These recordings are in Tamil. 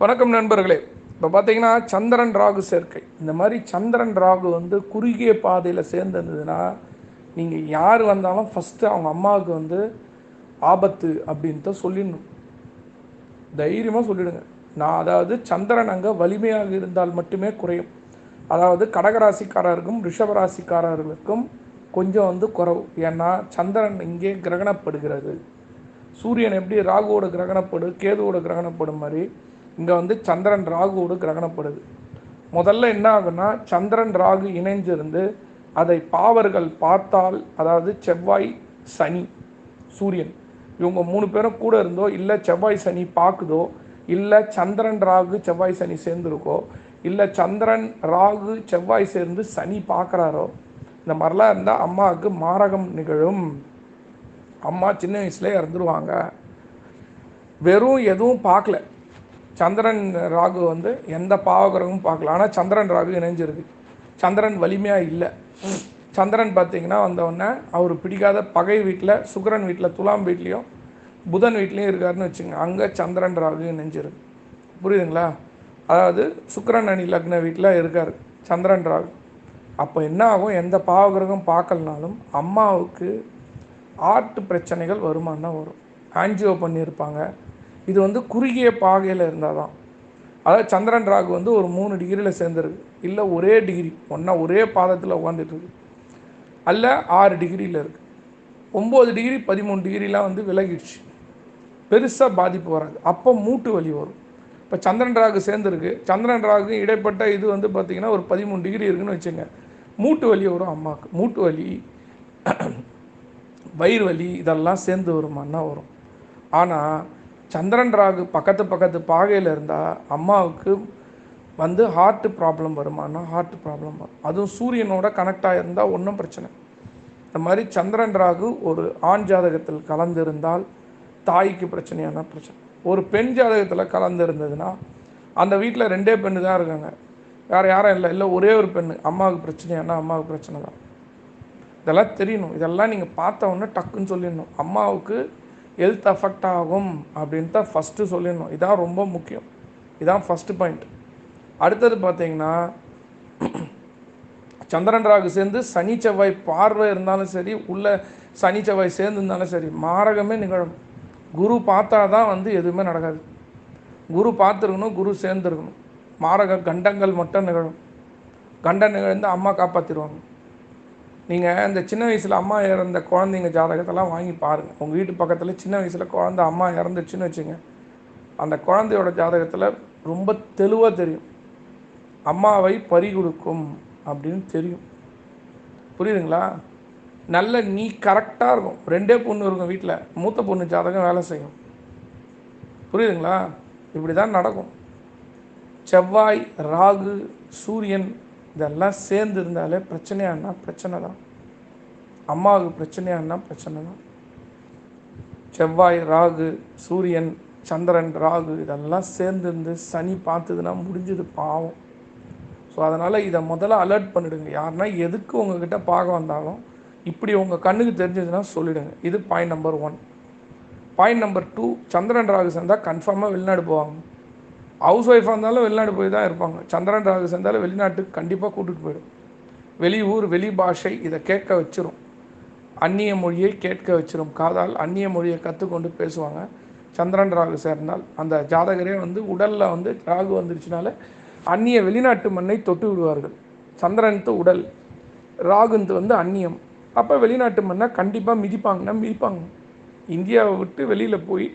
வணக்கம் நண்பர்களே. இப்போ பார்த்தீங்கன்னா சந்திரன் ராகு சேர்க்கை. இந்த மாதிரி சந்திரன் ராகு வந்து குறுகிய பாதையில் சேர்ந்துருந்ததுன்னா நீங்கள் யார் வந்தாலும் ஃபஸ்ட்டு அவங்க அம்மாவுக்கு வந்து ஆபத்து அப்படின்ட்டு சொல்லிடணும். தைரியமாக சொல்லிடுங்க. நான் அதாவது சந்திரன் அங்கே வலிமையாக இருந்தால் மட்டுமே குறையும். அதாவது கடகராசிக்காரருக்கும் ரிஷபராசிக்காரர்களுக்கும் கொஞ்சம் வந்து குறவு. ஏன்னா சந்திரன் இங்கே கிரகணப்படுகிறது. சூரியன் எப்படி ராகுவோட கிரகணப்படு கேதுவோட கிரகணப்படும் மாதிரி இங்கே வந்து சந்திரன் ராகுவோடு கிரகணப்படுது. முதல்ல என்ன ஆகுன்னா சந்திரன் ராகு இணைஞ்சிருந்து அதை பாவர்கள் பார்த்தால் அதாவது செவ்வாய் சனி சூரியன் இவங்க மூணு பேரும் கூட இருந்தோ இல்லை செவ்வாய் சனி பார்க்குதோ இல்லை சந்திரன் ராகு செவ்வாய் சனி சேர்ந்துருக்கோ இல்லை சந்திரன் ராகு செவ்வாய் சேர்ந்து சனி பார்க்குறாரோ இந்த மாதிரிலாம் இருந்தால் அம்மாவுக்கு மாரகம் நிகழும். அம்மா சின்ன வயசுலேயே இறந்துருவாங்க. வெறும் எதுவும் பார்க்கல. சந்திரன் ராகு வந்து எந்த பாவகிரகமும் பார்க்கல. ஆனால் சந்திரன் ராகு இணைஞ்சிருக்கு. சந்திரன் வலிமையாக இல்லை. சந்திரன் பார்த்தீங்கன்னா வந்தவுடனே அவர் பிடிக்காத பகை வீட்டில் சுக்கரன் வீட்டில் துலாம் வீட்லேயும் புதன் வீட்லேயும் இருக்காருன்னு வச்சுங்க. அங்கே சந்திரன் ராகு இணைஞ்சிருக்கு. புரியுதுங்களா? அதாவது சுக்கரன் அணி லக்ன வீட்டில் இருக்கார். சந்திரன் ராகு. அப்போ என்ன ஆகும்? எந்த பாவகிரகம் பார்க்கலனாலும் அம்மாவுக்கு ஆர்ட் பிரச்சனைகள் வருமானம் தான் வரும். ஆன்ஜியோ பண்ணியிருப்பாங்க. இது வந்து குறுகிய பாகையில் இருந்தால் தான் அதாவது சந்திரன் ராகு வந்து ஒரு மூணு டிகிரியில் சேர்ந்துருக்கு. இல்லை ஒரே டிகிரி ஒன்றா ஒரே பாதத்தில் உட்காந்துட்டுருக்கு அல்ல ஆறு டிகிரியில் இருக்குது ஒம்பது டிகிரி பதிமூணு டிகிரிலாம் வந்து விலகிடுச்சு. பெருசாக பாதிப்பு வராது. அப்போ மூட்டு வலி வரும். இப்போ சந்திரன் ராகு சேர்ந்துருக்கு. சந்திரன் ராகு இடைப்பட்ட இது வந்து பார்த்திங்கன்னா ஒரு பதிமூணு டிகிரி இருக்குன்னு வச்சுங்க. மூட்டு வலி வரும் அம்மாவுக்கு மூட்டு வலி வயிறு வலி இதெல்லாம் சேர்ந்து வருமானா வரும். ஆனால் சந்திரன் ராகு பக்கத்து பக்கத்து பாகையில் இருந்தால் அம்மாவுக்கு வந்து ஹார்ட்டு ப்ராப்ளம் வருமானா? ஹார்ட் ப்ராப்ளம் வரும். அதுவும் சூரியனோட கனெக்ட் ஆகிருந்தால் ஒன்றும் பிரச்சனை. இந்த மாதிரி சந்திரன் ராகு ஒரு ஆண் ஜாதகத்தில் கலந்திருந்தால் தாய்க்கு பிரச்சனையான பிரச்சனை. ஒரு பெண் ஜாதகத்தில் கலந்து இருந்ததுன்னா அந்த வீட்டில் ரெண்டே பெண்ணு தான் இருக்காங்க. வேறு யாரும் இல்லை. இல்லை ஒரே ஒரு பெண்ணு. அம்மாவுக்கு பிரச்சனையானா அம்மாவுக்கு பிரச்சனை தான் இதெல்லாம் தெரியணும். இதெல்லாம் நீங்கள் பார்த்த உடனே டக்குன்னு சொல்லிடணும். அம்மாவுக்கு ஹெல்த் அஃபெக்ட் ஆகும் அப்படின்னு தான் ஃபஸ்ட்டு சொல்லிடணும். இதான் ரொம்ப முக்கியம். இதான் ஃபஸ்ட்டு பாயிண்ட் அடுத்தது பார்த்தீங்கன்னா சந்திரன் ராகு சேர்ந்து சனி செவ்வாய் பார்வை இருந்தாலும் சரி உள்ள சனி செவ்வாய் சேர்ந்து இருந்தாலும் சரி மாரகமே நிகழும். குரு பார்த்தா தான் வந்து எதுவுமே நடக்காது. குரு பார்த்துருக்கணும் குரு சேர்ந்துருக்கணும். மாரக கண்டங்கள் மட்டும் நிகழும். கண்டம் நிகழ்ந்து அம்மா காப்பாற்றிடுவாங்க நீங்கள் இந்த சின்ன வயசில் அம்மா இறந்த குழந்தைங்க ஜாதகத்தெல்லாம் வாங்கி பாருங்கள் உங்கள் வீட்டு பக்கத்தில் சின்ன வயசில் குழந்த அம்மா இறந்துச்சுன்னு வச்சுங்க. அந்த குழந்தையோட ஜாதகத்தில் ரொம்ப தெளிவாக தெரியும். அம்மாவை பறி கொடுக்கும் அப்படின்னு தெரியும். புரியுதுங்களா? நல்ல நீ கரெக்டாக இருக்கும். ரெண்டே பொண்ணு இருக்கும் வீட்டில் மூத்த பொண்ணு ஜாதகம் வேலை செய்யும். புரியுதுங்களா? இப்படி தான் நடக்கும். செவ்வாய் ராகு சூரியன் இதெல்லாம் சேர்ந்து இருந்தாலே பிரச்சனையானா பிரச்சனை தான் அம்மாவுக்கு பிரச்சனையானா பிரச்சனை தான் செவ்வாய் ராகு சூரியன் சந்திரன் ராகு இதெல்லாம் சேர்ந்து இருந்து சனி பார்த்ததுன்னா முடிஞ்சது பாவம். ஸோ அதனால் இதை முதல்ல அலர்ட் பண்ணிடுங்க. யாருன்னா எதுக்கு உங்ககிட்ட பார்க்க வந்தாலும் இப்படி உங்கள் கண்ணுக்கு தெரிஞ்சதுன்னா சொல்லிவிடுங்க இது point number one point number two சந்திரன் ராகு சேர்ந்தால் கன்ஃபார்மாக வெளிநாடு போவாங்க. ஹவுஸ் ஒய்ஃபாக இருந்தாலும் வெளிநாடு போய் தான் இருப்பாங்க. சந்திரன் ராகு சேர்ந்தாலும் வெளிநாட்டுக்கு கண்டிப்பாக கூட்டிகிட்டு போயிடும். வெளி ஊர் வெளி பாஷை இதை கேட்க வச்சிரும். அந்நிய மொழியை கேட்க வச்சிரும். காதால் அந்நிய மொழியை கற்றுக்கொண்டு பேசுவாங்க. சந்திரன் ராகு சேர்ந்தால் அந்த ஜாதகரே வந்து உடலில் வந்து ராகு வந்துருச்சுனால அந்நிய வெளிநாட்டு மண்ணை தொட்டு விடுவார்கள். சந்திரன்த்து உடல் ராகுந்து வந்து அந்நியம். அப்போ வெளிநாட்டு மண்ணை கண்டிப்பாக மிதிப்பாங்கன்னா மிதிப்பாங்க. இந்தியாவை விட்டு வெளியில் போய்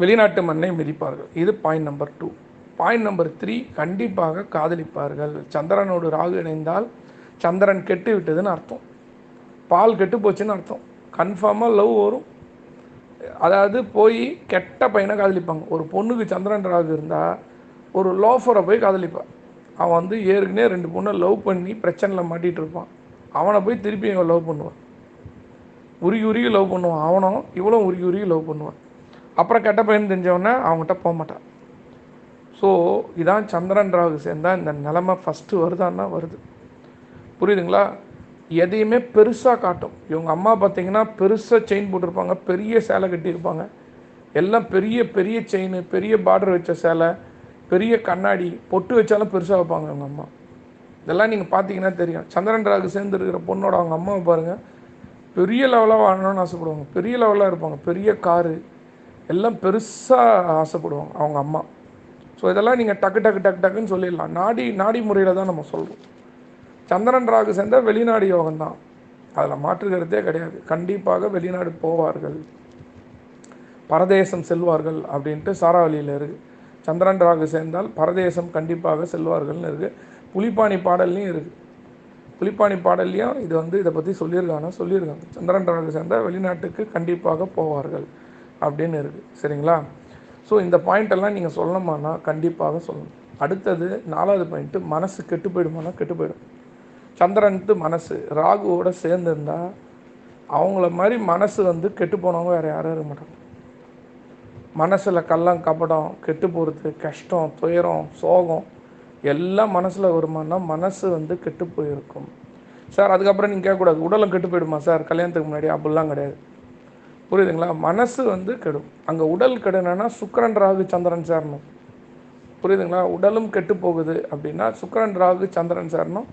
வெளிநாட்டு மண்ணை மிதிப்பார்கள். இது point number two point number three கண்டிப்பாக காதலிப்பார்கள். சந்திரனோடு ராகு இணைந்தால் சந்திரன் கெட்டு விட்டதுன்னு அர்த்தம். பால் கெட்டு போச்சுன்னு அர்த்தம் கன்ஃபார்மாக லவ் வரும். அதாவது போய் கெட்ட பையனை காதலிப்பாங்க. ஒரு பொண்ணுக்கு சந்திரன் ராகு இருந்தால் ஒரு லோஃபரை போய் காதலிப்பான். அவன் வந்து ஏற்கனவே ரெண்டு பொண்ணை லவ் பண்ணி பிரச்சனையில் மாட்டிகிட்டு இருப்பான். அவனை போய் திருப்பி இவன் லவ் பண்ணுவான். உருகி உருகி லவ் பண்ணுவான். அவனும் இவளும் உருகி உருகி லவ் பண்ணுவான். அப்புறம் கெட்ட பையன் தெரிஞ்சவொடனே அவங்ககிட்ட போக மாட்டான். ஸோ இதான் சந்திரன் ராகு சேர்ந்தால் இந்த நிலமை ஃபஸ்ட்டு வருதான்னா வருது. புரியுதுங்களா? எதையுமே பெருசாக காட்டும். இவங்க அம்மா பார்த்தீங்கன்னா பெருசாக செயின் போட்டிருப்பாங்க. பெரிய சேலை கட்டியிருப்பாங்க. எல்லாம் பெரிய பெரிய செயின் பெரிய பார்டர் வச்ச சேலை பெரிய கண்ணாடி பொட்டு வச்சாலும் பெருசாக வைப்பாங்க அவங்க அம்மா. இதெல்லாம் நீங்கள் பார்த்தீங்கன்னா தெரியும். சந்திரன் ராகு சேர்ந்து இருக்கிற பொண்ணோட அவங்க அம்மாவை பாருங்கள் பெரிய லெவலாக வாழணும்னு ஆசைப்படுவாங்க. பெரிய லெவலாக இருப்பாங்க. பெரிய காரு எல்லாம் பெருசாக ஆசைப்படுவாங்க அவங்க அம்மா. ஸோ இதெல்லாம் நீங்கள் டக்கு டக்கு டக்கு டக்குன்னு சொல்லிடலாம். நாடி நாடி முறையில் தான் நம்ம சொல்கிறோம் சந்திரன் ராகு சேர்ந்தால் வெளிநாடு யோகம் தான். அதில் மாற்றுக்கிறதே கிடையாது. கண்டிப்பாக வெளிநாடு போவார்கள். பரதேசம் செல்வார்கள் அப்படின்ட்டு சாராவளியில் இருக்குது சந்திரன் ராகு சேர்ந்தால் பரதேசம் கண்டிப்பாக செல்வார்கள்னு இருக்குது புலிப்பாணி பாடல்லையும் இருக்குது புலிப்பாணி பாடல்லையும் இது வந்து இதை பற்றி சொல்லியிருக்காங்க சொல்லியிருக்காங்க. சந்திரன் ராகு சேர்ந்தால் வெளிநாட்டுக்கு கண்டிப்பாக போவார்கள். அப்படின்னு இருக்குது சரிங்களா? ஸோ இந்த பாயிண்ட்டெல்லாம் நீங்கள் சொல்லணுமானா கண்டிப்பாக சொல்லணும். அடுத்தது நாலாவது பாயிண்ட்டு மனசு கெட்டு போயிடுமானா கெட்டு போயிடும். சந்திரன்ட்டு மனசு ராகுவோட சேர்ந்துருந்தா அவங்கள மாதிரி மனசு வந்து கெட்டு போனவங்க வேறு யாரும் இருக்க மாட்டாங்க. மனசில் கள்ளம் கபடம் கெட்டு போகிறது கஷ்டம் துயரம் சோகம் எல்லாம் மனசில் வருமானா மனசு வந்து கெட்டு போயிருக்கும். சார் அதுக்கப்புறம் நீங்கள் கேட்கக்கூடாது. உடலும் கெட்டு போயிடுமா சார்? கல்யாணத்துக்கு முன்னாடி அப்படிலாம் கிடையாது. புரியுதுங்களா? மனசு வந்து கெடும். அங்கே உடல் கெடுனா சுக்கரன் ராகு சந்திரன் சேரணும். புரியுதுங்களா? உடலும் கெட்டு போகுது அப்படின்னா சுக்கரன் ராகு சந்திரன் சேரணும்.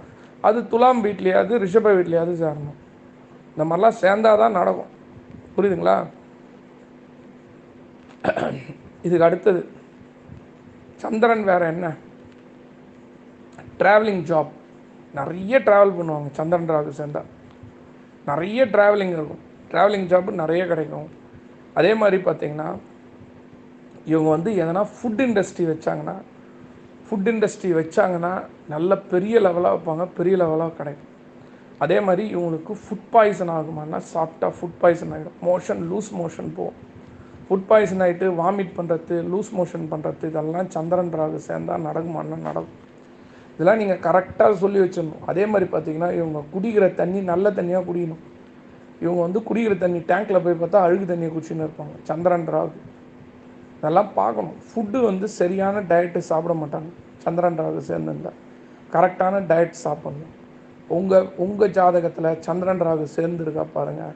அது துலாம் வீட்லேயாவது ரிஷப வீட்லேயாவது சேரணும். இந்த மாதிரிலாம் சேர்ந்தாதான் நடக்கும். புரியுதுங்களா? இதுக்கு அடுத்தது. சந்திரன் வேற என்ன? ட்ராவலிங் ஜாப் நிறைய ட்ராவல் பண்ணுவாங்க சந்திரன் ராகு சேர்ந்தா. நிறைய ட்ராவலிங் இருக்கும். ட்ராவலிங் ஜாப் நிறைய கிடைக்கும். அதே மாதிரி பார்த்தீங்கன்னா இவங்க வந்து எதனா ஃபுட் இண்டஸ்ட்ரி வச்சாங்கன்னா ஃபுட் இண்டஸ்ட்ரி வச்சாங்கன்னா நல்ல பெரிய லெவலாக வைப்பாங்க பெரிய லெவலாக கிடைக்கும். அதே மாதிரி இவங்களுக்கு ஃபுட் பாய்சன் ஆகுமானா சாப்பிட்டா ஃபுட் பாய்சன் ஆகிடும் மோஷன் லூஸ் மோஷன் போகும். ஃபுட் பாய்சன் ஆகிட்டு வாமிட் பண்ணுறது லூஸ் மோஷன் பண்ணுறது இதெல்லாம் சந்திரன் ராகு சேர்ந்தால் நடக்குமானா நடக்கும். இதெல்லாம் நீங்கள் கரெக்டாக சொல்லி வச்சிடணும். அதே மாதிரி பார்த்தீங்கன்னா இவங்க குடிக்கிற தண்ணி நல்ல தண்ணியாக குடிக்கணும். இவங்க வந்து குடிக்கிற தண்ணி டேங்க்கில் போய் பார்த்தா அழுகு தண்ணியை குடிச்சுன்னு இருப்பாங்க. சந்திரன் ராகு. இதெல்லாம் பார்க்கணும். ஃபுட்டு வந்து சரியான டயட்டு சாப்பிட மாட்டாங்க. சந்திரன் ராகு சேர்ந்துருந்தா. கரெக்டான டயட் சாப்பிடணும். உங்கள் உங்கள் ஜாதகத்தில் சந்திரன் ராகு சேர்ந்துருக்கா பாருங்கள்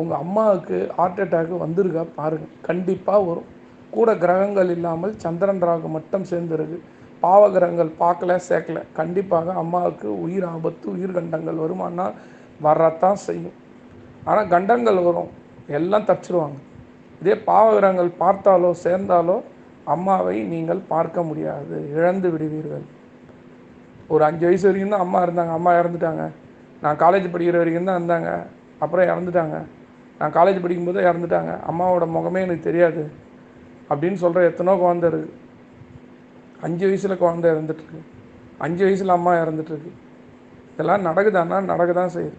உங்கள் அம்மாவுக்கு ஹார்ட் அட்டாக் வந்திருக்கா பாருங்கள் கண்டிப்பாக வரும். கூட கிரகங்கள் இல்லாமல் சந்திரன் ராகு மட்டும் சேர்ந்துருக்கு. பாவ கிரகங்கள் பார்க்கல சேர்க்கல. கண்டிப்பாக அம்மாவுக்கு உயிர் ஆபத்து உயிர் கண்டங்கள் வருமானா வரத்தான் செய்யும். ஆனால் கண்டங்கள் வரும். எல்லாம் தப்பிச்சிருவாங்க. இதே பாவகிரகங்கள் பார்த்தாலோ சேர்ந்தாலோ அம்மாவை நீங்கள் பார்க்க முடியாது. இழந்து விடுவீர்கள். ஒரு அஞ்சு வயசு வரைக்கும் தான் அம்மா இருந்தாங்க. அம்மா இறந்துட்டாங்க. நான் காலேஜ் படிக்கிற வரைக்கும் தான் இருந்தாங்க. அப்புறம் இறந்துட்டாங்க. நான் காலேஜ் படிக்கும்போது இறந்துட்டாங்க. அம்மாவோட முகமே எனக்கு தெரியாது. அப்படின்னு சொல்கிற எத்தனோ குழந்தை இருக்குது அஞ்சு வயசில் குழந்தை இறந்துட்டுருக்கு அஞ்சு வயசில் அம்மா இறந்துட்டுருக்கு இதெல்லாம் நடக்குதான்னா நடக்க தான் செய்யுது.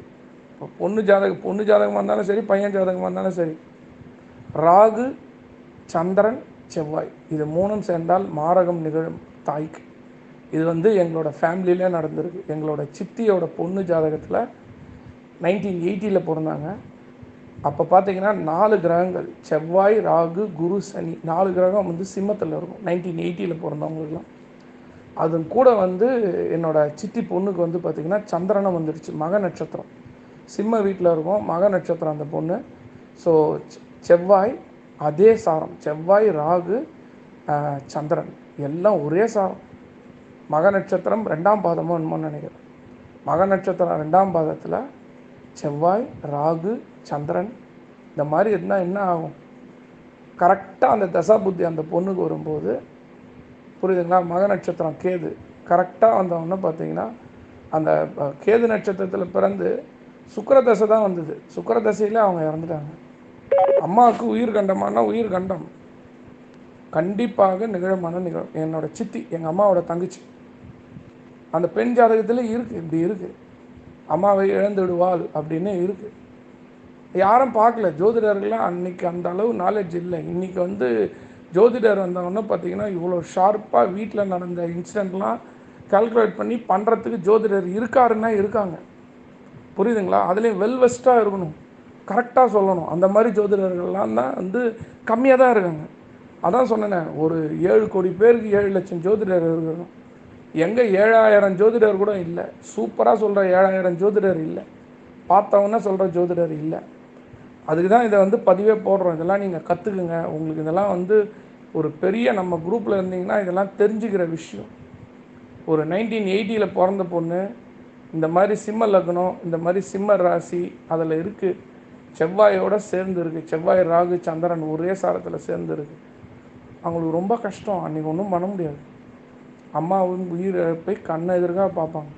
இப்போ பொண்ணு ஜாதகம் பொண்ணு ஜாதகமாக இருந்தாலும் சரி பையன் ஜாதகமாக இருந்தாலும் சரி. ராகு சந்திரன் செவ்வாய். இது மூணும் சேர்ந்தால் மாரகம் நிகழும் தாய்க்கு. இது வந்து எங்களோட ஃபேமிலியிலே நடந்திருக்கு. எங்களோட சித்தியோட பொண்ணு ஜாதகத்தில் நைன்டீன் எயிட்டியில் பிறந்தாங்க. அப்போ பார்த்தீங்கன்னா நாலு கிரகங்கள் செவ்வாய் ராகு குரு சனி நாலு கிரகம் வந்து சிம்மத்தில் இருக்கும். நைன்டீன் எயிட்டியில் பிறந்தவங்களுக்குலாம் அது கூட வந்து என்னோட சித்தி பொண்ணுக்கு வந்து பார்த்திங்கன்னா சந்திரனம் வந்துடுச்சு மக நட்சத்திரம். சிம்ம வீட்டில் இருக்கும் மக நட்சத்திரம் அந்த பொண்ணு. ஸோ செவ்வாய் அதே சாரம். செவ்வாய் ராகு சந்திரன். எல்லாம் ஒரே சாரம். மக நட்சத்திரம் ரெண்டாம் பாதமோ என்னமோ நினைக்கிறேன். மக நட்சத்திரம் ரெண்டாம் பாதத்தில் செவ்வாய் ராகு சந்திரன். இந்த மாதிரி இருந்தால் என்ன ஆகும்? கரெக்டாக அந்த தசா புத்தி அந்த பொண்ணுக்கு வரும்போது புரியுதுங்களா? மக நட்சத்திரம் கேது. கரெக்டாக வந்தவொன்னே பார்த்தீங்கன்னா அந்த கேது நட்சத்திரத்தில் பிறந்து சுக்கரதசை தான் வந்தது. சுக்கரதசையிலே அவங்க இறந்துட்டாங்க. அம்மாவுக்கு உயிர் கண்டமானா உயிர் கண்டம். கண்டிப்பாக நிகழமான நிகழும் என்னோட சித்தி எங்கள் அம்மாவோட தங்கச்சி. அந்த பெண் ஜாதகத்தில் இருக்குது இப்படி இருக்குது அம்மாவை இழந்து விடுவாள் அப்படின்னு இருக்குது யாரும் பார்க்கல. ஜோதிடர்கள்லாம் அன்னைக்கு அந்த அளவு நாலேஜ் இல்லை. இன்றைக்கி வந்து ஜோதிடர் வந்தவொன்னே பார்த்தீங்கன்னா இவ்வளோ ஷார்ப்பாக வீட்டில் நடந்த இன்சிடெண்ட்லாம் கால்குலேட் பண்ணி பண்ணுறதுக்கு ஜோதிடர் இருக்காருன்னா இருக்காங்க. புரியுதுங்களா? அதுலேயும் வெல்வெஸ்ட்டாக இருக்கணும். கரெக்டாக சொல்லணும். அந்த மாதிரி ஜோதிடர்கள்லாம் தான் வந்து கம்மியாக தான் இருக்காங்க. அதான் சொன்னேனே ஒரு ஏழு கோடி பேருக்கு ஏழு லட்சம் ஜோதிடர் இருக்கணும். எங்கே ஏழாயிரம் ஜோதிடர் கூட இல்லை. சூப்பராக சொல்கிற ஏழாயிரம் ஜோதிடர் இல்லை. பார்த்தவொன்னே சொல்கிற ஜோதிடர் இல்லை. அதுக்கு தான் இதை வந்து பதிவே போடுறோம். இதெல்லாம் நீங்கள் கற்றுக்குங்க உங்களுக்கு இதெல்லாம் வந்து ஒரு பெரிய நம்ம குரூப்பில் இருந்தீங்கன்னா இதெல்லாம் தெரிஞ்சுக்கிற விஷயம். ஒரு நைன்டீன் எயிட்டியில் பிறந்த பொண்ணு இந்த மாதிரி சிம்ம லக்னம் இந்த மாதிரி சிம்ம ராசி அதில் இருக்குது செவ்வாயோட சேர்ந்து இருக்குது செவ்வாய் ராகு சந்திரன் ஒரே சாரத்தில் சேர்ந்து இருக்குது அவங்களுக்கு ரொம்ப கஷ்டம். அன்றைக்கி ஒன்றும் பண்ண முடியாது. அம்மாவும் உயிரை போய் கண்ணை எதிர்க்காக பார்ப்பாங்க.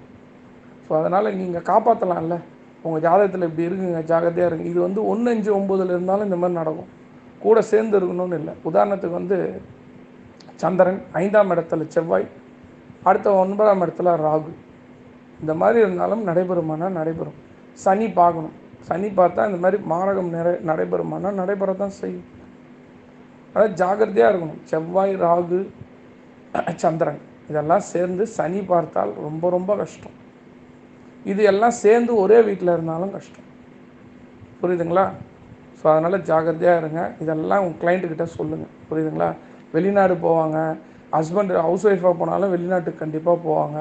ஸோ அதனால் நீங்கள் காப்பாற்றலாம்ல உங்கள் ஜாதகத்தில் இப்படி இருக்குங்க. ஜாகிரதையாக இருங்க. இது வந்து ஒன்று அஞ்சு ஒம்பதுல இருந்தாலும் இந்த மாதிரி நடக்கும். கூட சேர்ந்து இருக்கணும்னு இல்லை. உதாரணத்துக்கு வந்து சந்திரன் ஐந்தாம் இடத்துல செவ்வாய் அடுத்த ஒன்பதாம் இடத்துல ராகு. இந்த மாதிரி இருந்தாலும் நடைபெறுமானா நடைபெறும். சனி பார்க்கணும். சனி பார்த்தா இந்த மாதிரி மாரகம் நிறை நடைபெறுமானா நடைபெற தான் செய்யும். அதாவது ஜாகிரதையாக இருக்கணும். செவ்வாய் ராகு சந்திரன் இதெல்லாம் சேர்ந்து சனி பார்த்தால் ரொம்ப ரொம்ப கஷ்டம். இது எல்லாம் சேர்ந்து ஒரே வீட்டில் இருந்தாலும் கஷ்டம். புரியுதுங்களா? ஸோ அதனால் ஜாகிரதையாக இருங்க. இதெல்லாம் உங்கள் கிளைண்ட்டுக்கிட்ட சொல்லுங்கள் புரியுதுங்களா? வெளிநாடு போவாங்க. ஹஸ்பண்ட் ஹவுஸ் ஒய்ஃபாக போனாலும் வெளிநாட்டுக்கு கண்டிப்பாக போவாங்க.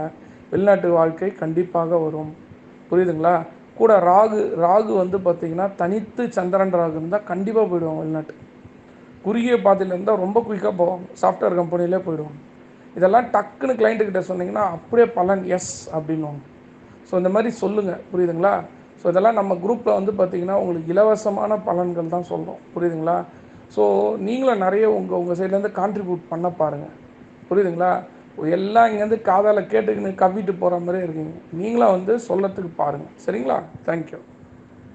வெளிநாட்டு வாழ்க்கை கண்டிப்பாக வரும். புரியுதுங்களா? கூட ராகு ராகு வந்து பார்த்திங்கன்னா தனித்து சந்திரன் ராகு இருந்தால் கண்டிப்பாக போயிடுவாங்க வெளிநாட்டு. குறுகிய பாதையில் இருந்தால் ரொம்ப குயிக்காக போவாங்க. சாஃப்ட்வேர் கம்பெனிலே போயிடுவாங்க. இதெல்லாம் டக்குன்னு கிளைண்ட்டுக்கிட்ட சொன்னீங்கன்னா அப்படியே பலன் எஸ் அப்படின்வாங்க ஸோ இந்த மாதிரி சொல்லுங்கள் புரியுதுங்களா? ஸோ இதெல்லாம் நம்ம குரூப்பில் வந்து பார்த்திங்கன்னா உங்களுக்கு இலவசமான பலன்கள் தான் சொல்கிறோம் புரியுதுங்களா? ஸோ நீங்களும் நிறைய உங்கள் உங்கள் சைட்லேருந்து கான்ட்ரிபியூட் பண்ண பாருங்கள் புரியுதுங்களா? எல்லாம் இங்கேருந்து காதால் கேட்டுக்கின்னு கவ்விட்டு போகிற மாதிரி இருக்கீங்க. நீங்களும் வந்து சொல்லத்துக்கு பாருங்கள் சரிங்களா? தேங்க்யூ